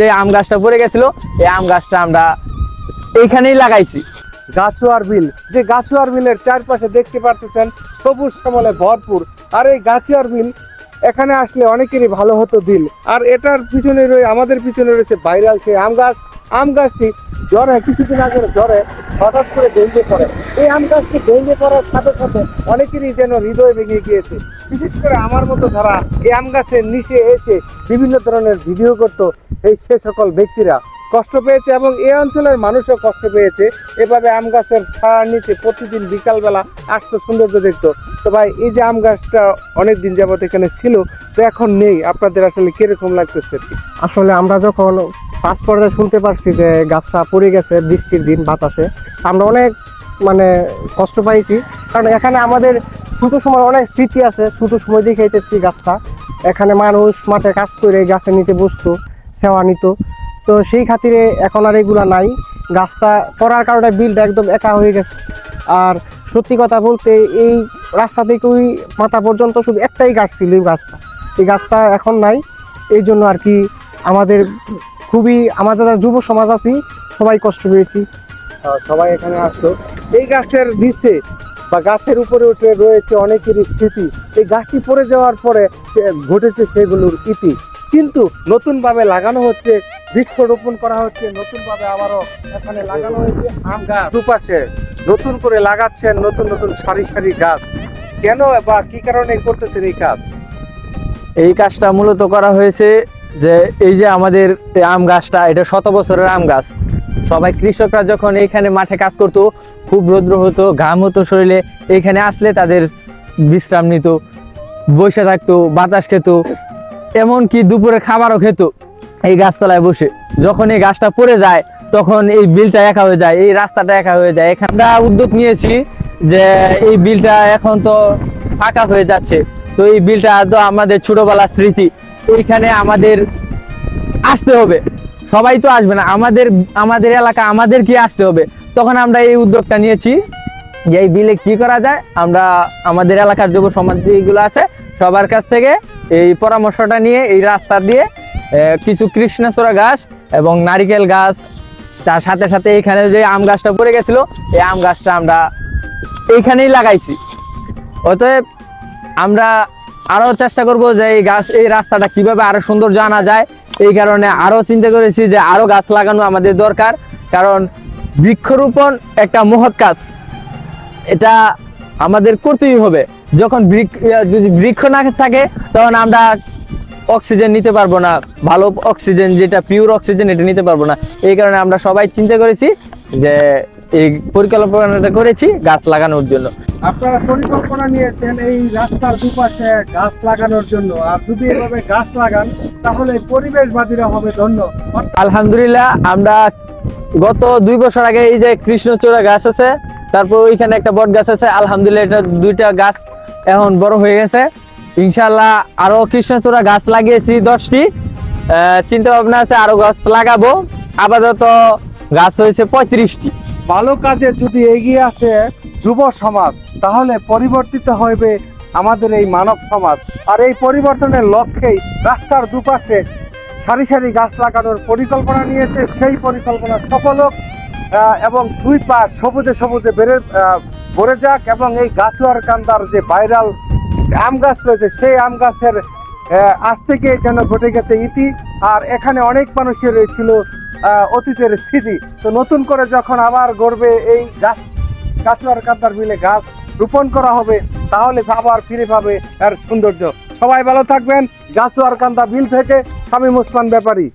যে আম গাছটা পড়ে গেছিল, এই আম গাছটা আমরা এইখানেই লাগাইছি। গাছুয়ার বিল। যে গাছুয়ার বিলের চারপাশে দেখতে পারতেছেন সবুজ শ্যামলে ভরপুর। আর এই গাছুয়ার বিল, এখানে আসলে অনেকেরই ভালো হতো দিল। আর এটার পিছনে রয়ে, আমাদের পিছনে রয়েছে ভাইরাল সেই আম গাছ। আম গাছটি জ্বরে কিছুদিন আগে জ্বরে হঠাৎ করে ভেঙে পড়ে। এই আম গাছটি ভেঙে পড়ার সাথে সাথে অনেকেরই যেন হৃদয় ভেঙে গিয়েছে। বিশেষ করে আমার মতো যারা এই আম গাছের নিচে এসে বিভিন্ন ধরনের ভিডিও করত, এই সে সকল ব্যক্তিরা কষ্ট পেয়েছে এবং এই অঞ্চলের মানুষও কষ্ট পেয়েছে। এভাবে আম গাছের ছায়ার নিচে প্রতিদিন বিকালবেলা আসতো সৌন্দর্য দেখতো। তো ভাই, এই যে আম গাছটা অনেক দিন যাবত এখানে ছিল, তো এখন নেই। আপনাদের আসলে কীরকম লাগতেছে আসলে আমরা যখন ফার্স্ট পর্যায়ে শুনতে পারছি যে গাছটা পড়ে গেছে বৃষ্টির দিন বাতাসে, আমরা অনেক মানে কষ্ট পাইছি। কারণ এখানে আমাদের ছোট সময় অনেক স্মৃতি আছে, ছোট সময় দেখে এসেছি গাছটা। এখানে মানুষ মাঠে কাজ করে, গাছের নিচে বসতো, সেওয়া নিত। তো সেই খাতিরে এখন আর এগুলা নাই। গাছটা পড়ার কারণে বিলটা একদম একা হয়ে গেছে। আর সত্যি কথা বলতে এই রাস্তা থেকে ওই মাথা পর্যন্ত শুধু একটাই গাছ ছিল এই গাছটা। এই গাছটা এখন নাই। এই জন্য আর কি আমাদের খুবই, আমাদের যুব সমাজ আছি, সবাই কষ্ট পেয়েছি। সবাই এখানে আসতো। এই গাছের নিচে বা গাছের উপরে উঠে রয়েছে অনেকেরই স্মৃতি, এই গাছটি পড়ে যাওয়ার পরে ঘটেছে সেগুলোর ইতি। কিন্তু নতুন ভাবে লাগানো হচ্ছে, বৃক্ষরোপণ করা হচ্ছে নতুন ভাবে আবারও এখানে লাগানো হয়েছে আম গাছ। দুপাশে নতুন করে লাগাচ্ছেন নতুন নতুন সারি সারি গাছ। কেন বা কি কারণে করতেছেন এই কাজ? এই কাজটা মূলত করা হয়েছে যে, এই যে আমাদের আম গাছটা, এটা শত বছরের আম গাছ। সবাই কৃষকরা যখন এইখানে মাঠে কাজ করতো খুব রৌদ্র হতো, ঘাম হতো শরীরে। এইখানে আসলে তাদের বিশ্রাম নিত, বসে থাকতো, বাতাস খেত, এমনকি দুপুরে খাবারও খেত এই গাছতলায় বসে। যখন এই গাছটা পড়ে যায়, তখন এই বিলটা একা হয়ে যায়, এই রাস্তাটা একা হয়ে যায়। এখানে আমরা উদ্যোগ নিয়েছি যে এই বিলটা এখন তো ফাঁকা হয়ে যাচ্ছে। তো এই বিলটা তো আমাদের ছোটবেলার স্মৃতি। এইখানে আমাদের আসতে হবে। সবাই তো আসবে না। আমাদের আমাদের এলাকা আমাদের কি আসতে হবে? তখন আমরা এই উদ্যোগটা নিয়েছি যে এই বিলে কি করা যায়, আমরা আমাদের এলাকার যুব সমাজ যেগুলো আছে, সবার কাছ থেকে এই পরামর্শটা নিয়ে এই রাস্তা দিয়ে কিছু কৃষ্ণচূড়া গাছ এবং নারিকেল গাছ, তার সাথে সাথে এখানে যে আম গাছটা পড়ে গেছিল, এই আম গাছটা আমরা এইখানেই লাগাইছি। অতএব আমরা আরও চেষ্টা করব যে এই গাছ, এই রাস্তাটা কীভাবে আরও সুন্দর জানা যায়, এই কারণে আরও চিন্তা করেছি যে আরও গাছ লাগানো আমাদের দরকার, কারণ বৃক্ষরোপণ একটা মহৎ কাজ। এটা আমাদের করতেই হবে। যখন বৃক্ষ যদি বৃক্ষ না থাকে তখন আমরা অক্সিজেন নিতে পারব না। ভালো অক্সিজেন যেটা পিওর অক্সিজেন এটা নিতে পারব না। এই কারণে আমরা সবাই চিন্তা করেছি যে এই পরিকল্পনাটা করেছি গাছ লাগানোর জন্য। আপনারা পরিকল্পনা নিয়েছেন এই রাস্তার দুপাশে গাছ লাগানোর জন্য। আর যদি এভাবে গাছ লাগান তাহলে পরিবেশবাদীরা হবে ধন্য। আলহামদুলিল্লাহ আমরা গত দুই বছর আগে এই যে কৃষ্ণচূড়া গাছ আছে, তারপর ওইখানে একটা বট গাছ আছে, আলহামদুলিল্লাহ এটা দুইটা গাছ এখন বড় হয়ে গেছে। ইনশাল্লাহ আরও কৃষ্ণচূড়া গাছ লাগিয়েছি দশটি। চিন্তা ভাবনা আছে আরও গাছ লাগাবো। আপাতত গাছ হয়েছে পঁয়ত্রিশটি। ভালো কাজে যদি এগিয়ে আসে যুব সমাজ, তাহলে পরিবর্তিত হবে আমাদের এই মানব সমাজ। আর এই পরিবর্তনের লক্ষ্যেই রাস্তার দুপাশে সারি সারি গাছ লাগানোর পরিকল্পনা নিয়েছে। সেই পরিকল্পনা সফল হোক এবং দুই পাশ সবুজে সবুজে বেড়ে ভরে যাক, এবং এই গাছুয়ার কান্দার যে ভাইরাল আম গাছ রয়েছে, সেই আম গাছের আজ থেকে যেন ঘটে গেছে ইতি, আর এখানে অনেক মানুষের ছিল অতীতের স্মৃতি। তো নতুন করে যখন আবার গড়বে এই গাছ, গাছুয়ার কান্দার মিলে গাছ রোপণ করা হবে, তাহলে আবার ফিরে পাবে এর সৌন্দর্য। সবাই ভালো থাকবেন। গাছুয়ার কান্দা বিল থেকে স্বামী মুসমান ব্যাপারী।